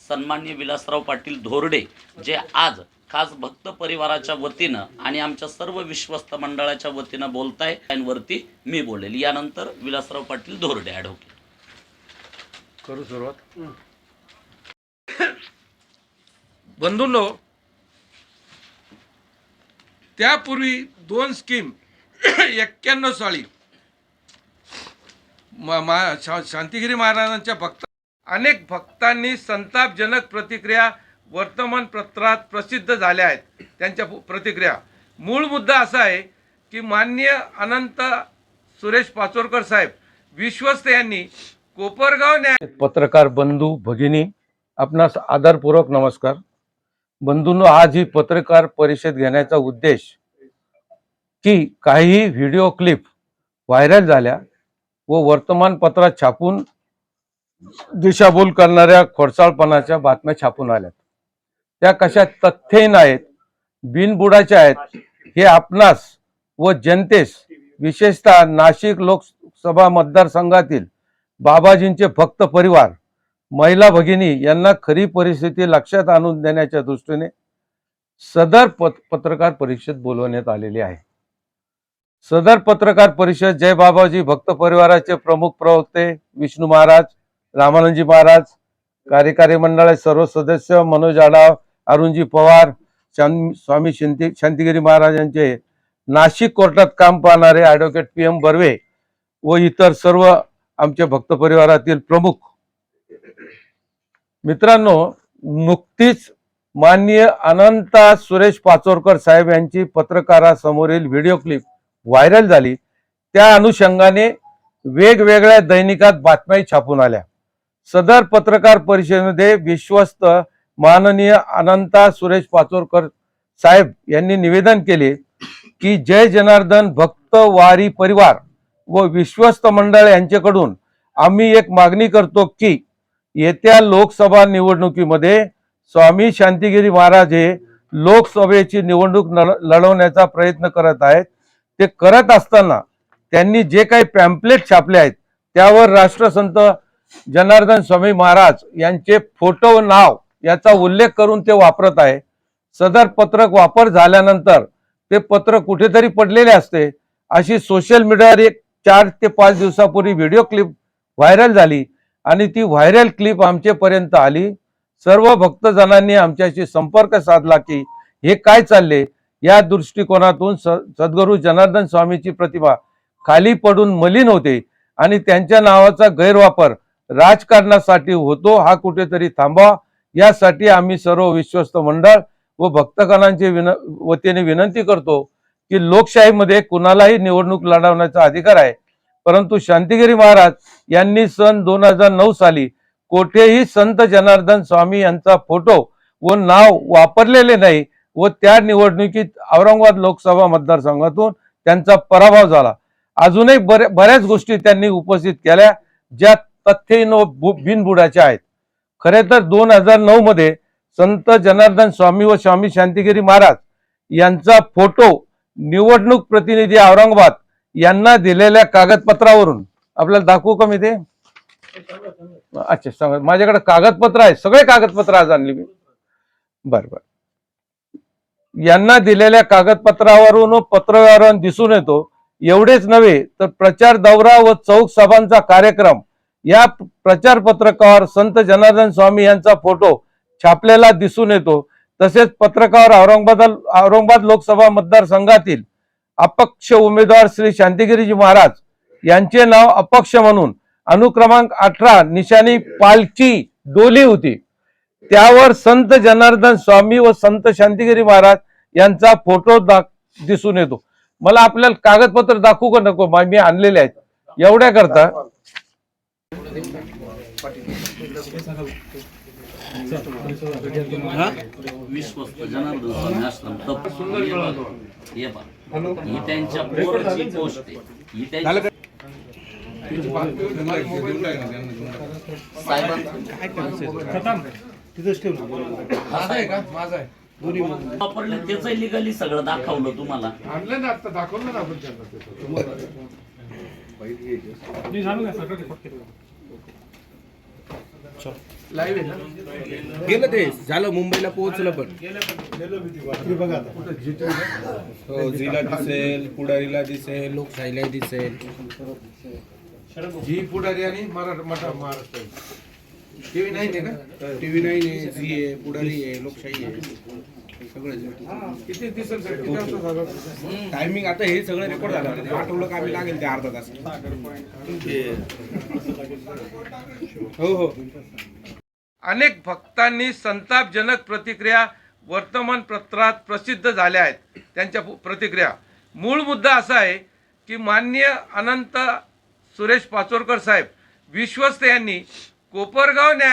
सन्मान्य विलासराव पाटील धोरडे जे आज खास भक्त परिवाराच्या वतीनं आणि आमच्या सर्व विश्वस्त मंडळाच्या वतीनं बोलताय वरती मी बोलेल. यानंतर विलासराव पाटील धोरडे ॲडव्होकेट करू सुरुवात. बंधूंनो त्यापूर्वी दोन स्कीम एक्क्याण्णव साली म- मा- शांतिगिरी महाराजांच्या भक्त अनेक भक्तांनी संतापजनक प्रतिक्रिया वर्तमानपत्रात प्रसिद्ध झाल्या आहेत. त्यांच्या प्रतिक्रिया. मूळ मुद्दा असा आहे की मान्य अनंत सुरेश पाचोरकर साहेब विश्वस्त यांनी कोपरगाव न्याय पत्रकार बंधू भगिनी आपणास आदरपूर्वक नमस्कार. बंधूंनो आज ही पत्रकार परिषद घेण्याचा उद्देश की काहीही व्हिडिओ क्लिप व्हायरल झाल्या व वर्तमानपत्रात छापून दिशाभूल करणाऱ्या खोडसाळपणाच्या बातम्या छापून आल्यात. त्या कशा तथ्यहीन आहेत बिनबुडाच्या आहेत हे आपणास व जनतेस विशेषतः नाशिक लोकसभा मतदारसंघातील बाबाजींचे भक्त परिवार महिला भगिनी यांना खरी परिस्थिती लक्षात आणून देण्याच्या दृष्टीने सदर पत पत्रकार परिषद बोलवण्यात आलेली आहे. सदर पत्रकार परिषद जय बाबाजी भक्त परिवाराचे प्रमुख प्रवक्ते विष्णू महाराज रामानंदजी महाराज कार्यकारी मंडळाचे सर्व सदस्य मनोज आडाव अरुणजी पवार शां- स्वामी शांती शांतिगिरी महाराजांचे नाशिक कोर्टात काम पाहणारे ॲडव्होकेट पी एम बर्वे व इतर सर्व आमच्या भक्त परिवारातील प्रमुख. मित्रांनो नुकतीच माननीय अनंता सुरेश पाचोरकर साहेब यांची पत्रकारासमोरील व्हिडिओ क्लिप व्हायरल झाली. त्या अनुषंगाने वेगवेगळ्या दैनिकात बातम्याही छापून आल्या. सदर पत्रकार परिषदेमध्ये विश्वस्त माननीय अनंता सुरेश पाचोरकर साहेब यांनी निवेदन केले की जय जनार्दन भक्त वारी परिवार व विश्वस्त मंडळ यांच्याकडून आम्ही एक मागणी करतो की येत्या लोकसभा निवडणुकीमध्ये स्वामी शांतिगिरी महाराज हे लोकसभेची निवडणूक लढवण्याचा प्रयत्न करत आहेत. ते करत असताना त्यांनी जे काही पॅम्पलेट छापले आहेत त्यावर राष्ट्रसंत जनार्दन स्वामी महाराज यांचे फोटो नाव याचा उल्लेख करून ते वापरत आहे. सदर पत्रक वापर झाल्यानंतर ते पत्र कुठेतरी पडलेले असते. अशी सोशल मीडियावर एक चार ते पाच दिवसापूर्वी व्हिडिओ क्लिप व्हायरल झाली आणि ती व्हायरल क्लिप आमच्यापर्यंत आली. सर्व भक्तजनांनी आमच्याशी संपर्क साधला की हे काय चालले या दृष्टिकोनातून स सद्गुरू जनार्दन स्वामीची प्रतिमा खाली पडून मलिन होते आणि त्यांच्या नावाचा गैरवापर राजकारणासाठी होतो हा कुठेतरी थांबवा. यासाठी आम्ही सर्व विश्वस्त मंडळ व भक्तगणांची विन वतीने विनंती करतो की लोकशाहीमध्ये कुणालाही निवडणूक लढवण्याचा अधिकार आहे. परंतु शांतिगिरी महाराज यांनी सन दोन हजार नऊ साली कोठेही संत जनार्दन स्वामी यांचा फोटो व नाव वापरलेले नाही व त्या निवडणुकीत औरंगाबाद लोकसभा मतदारसंघातून त्यांचा पराभव झाला. अजूनही बऱ्या बऱ्याच गोष्टी त्यांनी उपस्थित केल्या ज्या तथ्यहीन व बिनबुडाचे आहेत. खरे तर दोन हजार नऊ मध्ये संत जनार्दन स्वामी व स्वामी शांतिगिरी महाराज यांचा फोटो निवडणूक प्रतिनिधी औरंगाबाद यांना दिलेल्या कागदपत्रावरून. आपल्याला दाखवू का मी ते? अच्छा सांगा. माझ्याकडे कागदपत्र आहे सगळे कागदपत्र आज आणली मी. बर बर. यांना दिलेल्या कागदपत्रावरून व पत्रव्यवहारावरून दिसून येतो. एवढेच नव्हे तर प्रचार दौरा व चौक सभांचा कार्यक्रम या प्रचार पत्रकावर संत जनार्दन स्वामी यांचा फोटो छापलेला दिसून येतो. तसेच पत्रकावर औरंगाबाद औरंगाबाद लोकसभा मतदारसंघातील अपक्ष उमेदवार श्री शांतिगिरीजी महाराज यांचे नाव अपक्ष म्हणून अनुक्रमांक अठरा निशाणी पालखी डोली होती. त्यावर संत जनार्दन स्वामी व संत शांतिगिरी महाराज यांचा फोटो दिसून येतो. मला आपल्याला कागदपत्र दाखवू का नको? मी आणलेले आहेत. एवढ्या करता. विश्वस्त जनार्दन स्वामी आश्रम तप हे बघा. ही त्यांच्या पोराची गोष्ट ही त्यांच्या वापरलं त्याच लिगली सगळं दाखवलं तुम्हाला आणलं ना आता दाखवलं ना आपण त्यांना गेलं ते. झालं मुंबईला पोहोचलं पण. हो झीला दिसेल पुढारीला दिसेल लोकशाहीला दिसेल. जी पुढारी आणि मराठा महाराष्ट्र. टीव्ही नाही का? टीव्ही नाही आहे झी आहे पुढारी आहे लोकशाही आहे. सगळं किती दिसेल सर किती वाजता झालं? टायमिंग आता हे सगळं रेकॉर्ड झालं. आठवलं का आम्ही लागेल ते अर्धा तास. हो हो. अनेक भक्तांनी संतापजनक प्रतिक्रिया वर्तमानपत्रात प्रसिद्ध झाल्या आहेत. त्यांच्या प्रतिक्रिया. मूळ मुद्दा असा आहे की मान्य अनंत सुरेश पाचोरकर साहेब विश्वस्त यांनी कोपरगाव न्याय